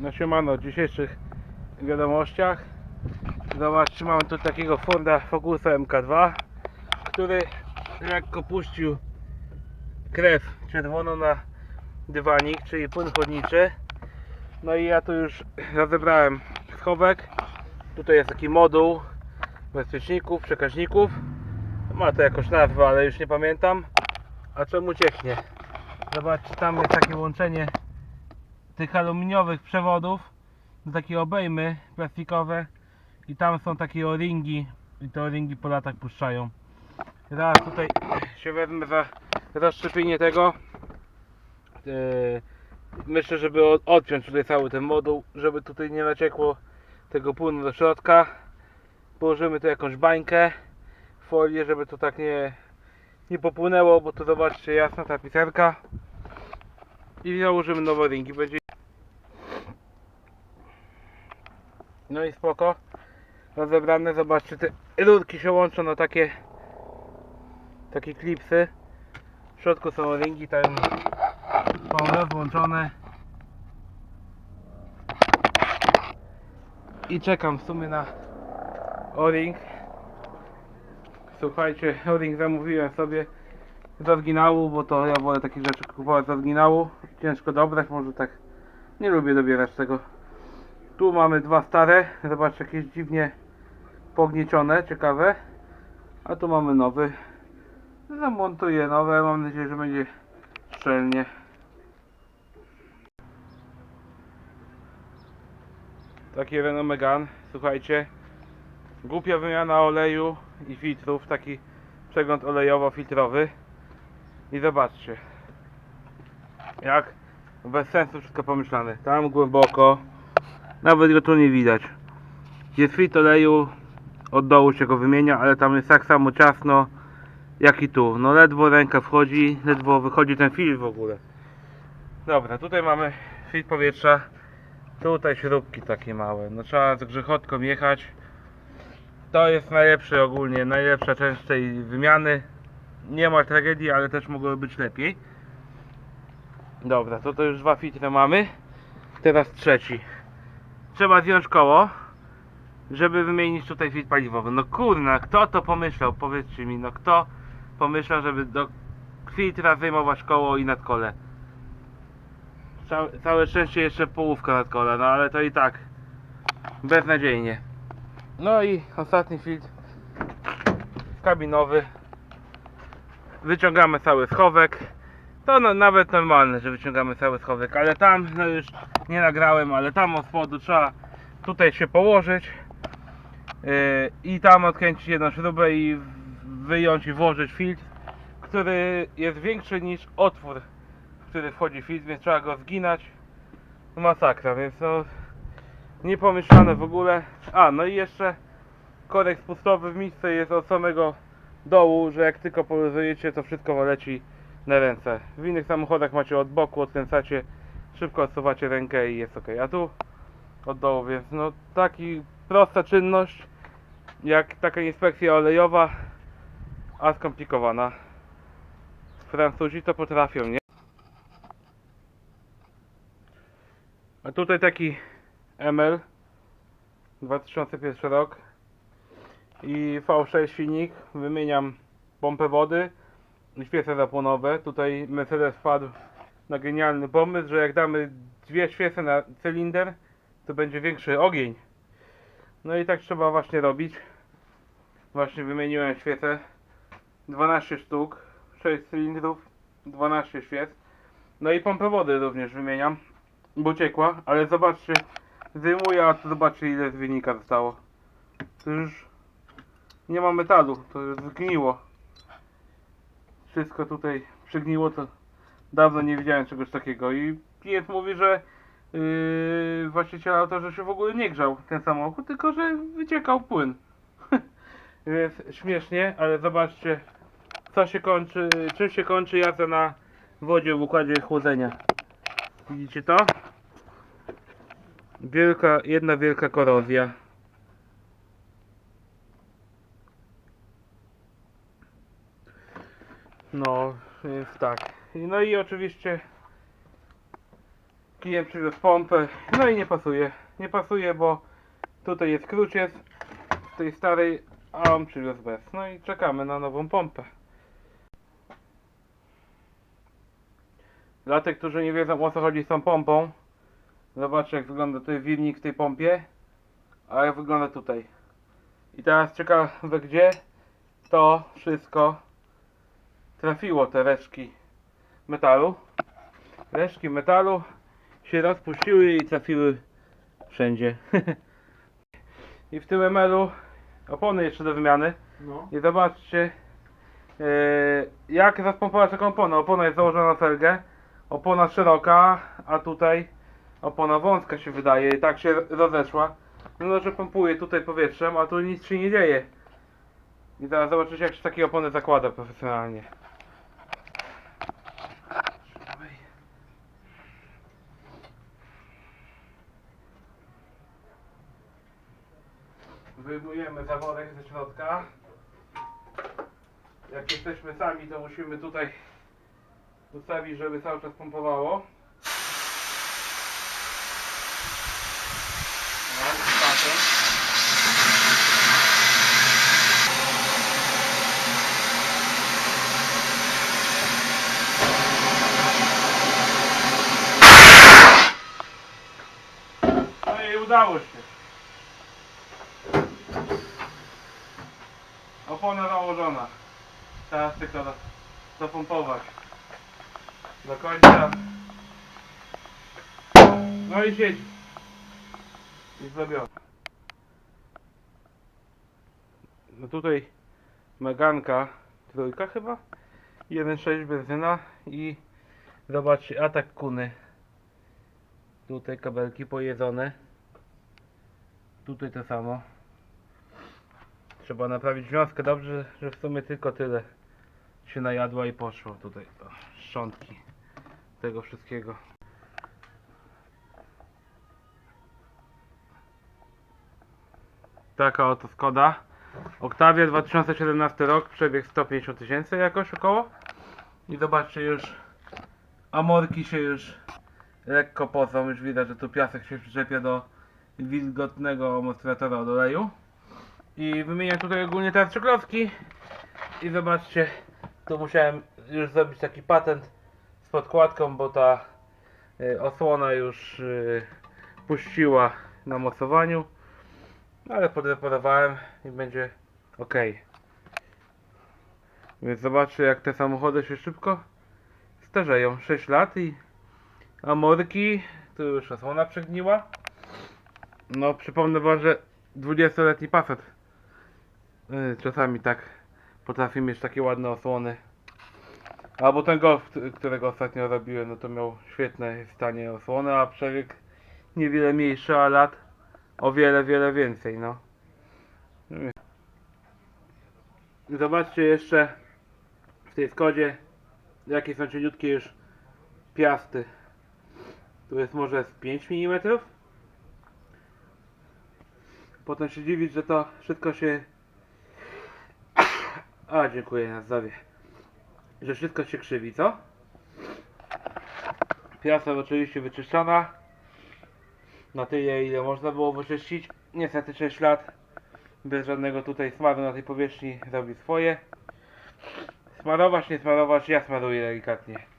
No siemano, w dzisiejszych wiadomościach. Zobaczcie, mamy tu takiego Forda Focusa MK2 Który lekko puścił krew czerwoną na dywanik, czyli płyn chłodniczy. No i ja tu już rozebrałem schowek. Tutaj jest taki moduł bezpieczników, przekaźników. Ma to jakąś nazwę, ale już nie pamiętam. A czemu cieknie? Zobaczcie, tam jest takie łączenie tych aluminiowych przewodów do takiej obejmy plastikowe i tam są takie o-ringi i te o-ringi po latach puszczają. Teraz tutaj się wezmę za rozszczepienie tego. Yy, myślę, żeby od- odpiąć tutaj cały ten moduł, żeby tutaj nie naciekło tego płynu do środka. Położymy tu jakąś bańkę, folię, żeby to tak nie, nie popłynęło, bo tu zobaczcie jasna tapicerka. I założymy nowe ringi. Będzie No i spoko. Rozebrane, zobaczcie, te rurki się łączą na takie takie klipsy. W środku są ringi, tam są rozłączone. I czekam w sumie na o-ring. Słuchajcie, o-ring zamówiłem sobie z oryginału, bo to ja wolę takich rzeczy kupować z oryginału. Ciężko dobrać, może tak nie lubię dobierać tego. Tu mamy dwa stare, zobaczcie jakieś dziwnie pogniecione, ciekawe. A tu mamy nowy. Zamontuję nowe, mam nadzieję, że będzie szczelnie. Taki Renault Megane, słuchajcie. Głupia wymiana oleju i filtrów, taki przegląd olejowo-filtrowy. I zobaczcie. Jak bez sensu wszystko pomyślane. Tam głęboko, nawet go tu nie widać. Jest fit oleju, od dołu się go wymienia, ale tam jest tak samo ciasno jak i tu. No ledwo ręka wchodzi, ledwo wychodzi ten filtr w ogóle. Dobra, tutaj mamy filtr powietrza. Tutaj śrubki takie małe. No trzeba z grzechotką jechać. To jest najlepszy ogólnie, najlepsza część tej wymiany. Nie ma tragedii, ale też mogłoby być lepiej. Dobra, to to już dwa filtry mamy. Teraz trzeci. Trzeba zdjąć koło, żeby wymienić tutaj filtr paliwowy. No kurna, kto to pomyślał? Powiedzcie mi, no kto pomyślał, żeby do filtra wyjmować koło i nadkole? Całe, całe szczęście jeszcze połówka nadkola, no ale to i tak beznadziejnie. No i ostatni filtr kabinowy. Wyciągamy cały schowek. To no, nawet normalne, że wyciągamy cały schowek, ale tam no już nie nagrałem, ale tam od spodu trzeba tutaj się położyć yy, i tam odkręcić jedną śrubę i wyjąć i włożyć filtr, który jest większy niż otwór, w który wchodzi filtr, więc trzeba go zginać. Masakra, więc no niepomyślane w ogóle. A, no i jeszcze korek spustowy w misce jest od samego dołu, że jak tylko poluzujecie, to wszystko leci na ręce. W innych samochodach macie od boku, odkręcacie, szybko odsuwacie rękę i jest ok. A tu od dołu, więc no taki prosta czynność jak taka inspekcja olejowa, a skomplikowana. Francuzi to potrafią, nie? A tutaj taki ML 2001 rok i V6 silnik wymieniam pompę wody świece zapłonowe. Tutaj Mercedes wpadł na genialny pomysł, że jak damy dwie świece na cylinder, to będzie większy ogień. No i tak trzeba właśnie robić. Właśnie wymieniłem świece. 12 sztuk, 6 cylindrów, 12 świec. No i pompę wody również wymieniam, bo ciekła, ale zobaczcie, zdejmuję, a tu zobaczcie ile z wynika zostało. To już nie ma metalu, to już zgniło. Wszystko tutaj przygniło, to dawno nie widziałem czegoś takiego i klient mówi, że yy, właściciel auto, że się w ogóle nie grzał ten samochód, tylko że wyciekał płyn. Więc śmiesznie, ale zobaczcie co się kończy, czym się kończy jazda na wodzie w układzie chłodzenia. Widzicie to? Wielka, jedna wielka korozja. No, więc tak. No i oczywiście Klient przywiózł pompę, no i nie pasuje. Nie pasuje, bo tutaj jest kruciec z tej starej, a on przywiózł bez. No i czekamy na nową pompę. Dla tych, którzy nie wiedzą o co chodzi z tą pompą, zobaczcie jak wygląda tutaj wilnik w tej pompie, a jak wygląda tutaj. I teraz ciekawe gdzie to wszystko trafiło, te resztki metalu. Resztki metalu się rozpuściły i trafiły wszędzie. I w tym ML-u opony jeszcze do wymiany. No. I zobaczcie e, jak zaspompować taką oponę. Opona jest założona na felgę, opona szeroka, a tutaj opona wąska się wydaje i tak się rozeszła. No że pompuje tutaj powietrzem, a tu nic się nie dzieje. I zaraz zobaczycie jak się takie opony zakłada profesjonalnie. Jak jesteśmy sami, to musimy tutaj ustawić, żeby cały czas pompowało. No, i udało się. Opona założona. Teraz tylko do, dopompować. Do końca. No i siedzi. I zrobione. No tutaj Meganka, trójka chyba. 1.6 benzyna i zobaczcie atak kuny. Tutaj kabelki pojedzone. Tutaj to samo. Trzeba naprawić wiązkę. Dobrze, że w sumie tylko tyle się najadła i poszło tutaj. O, szczątki tego wszystkiego. Taka oto Skoda. Octavia 2017 rok, przebieg 150 tysięcy jakoś około. I zobaczcie już, amorki się już lekko pocą, już widać, że tu piasek się przyczepia do wilgotnego amortyzatora od oleju. I wymieniam tutaj ogólnie teraz klocki. I zobaczcie, tu musiałem już zrobić taki patent z podkładką, bo ta y, osłona już y, puściła na mocowaniu. Ale podreparowałem i będzie ok. Więc zobaczcie jak te samochody się szybko starzeją. 6 lat i amorki, tu już osłona przegniła. No przypomnę wam, że 20-letni Passat y, czasami tak potrafi mieć takie ładne osłony. Albo ten Golf, którego ostatnio robiłem, no to miał świetne stanie osłony, a przebieg niewiele mniejszy, a lat o wiele, wiele więcej, no. Zobaczcie jeszcze w tej Skodzie, jakie są cieniutkie już piasty. Tu jest może z 5 mm. Potem się dziwić, że to wszystko się... A, dziękuję na zdrowie. Że wszystko się krzywi, co? Piasta oczywiście wyczyszczona. Na tyle, ile można było wyczyścić. Niestety 6 lat bez żadnego tutaj smaru na tej powierzchni robi swoje. Smarować, nie smarować, ja smaruję delikatnie.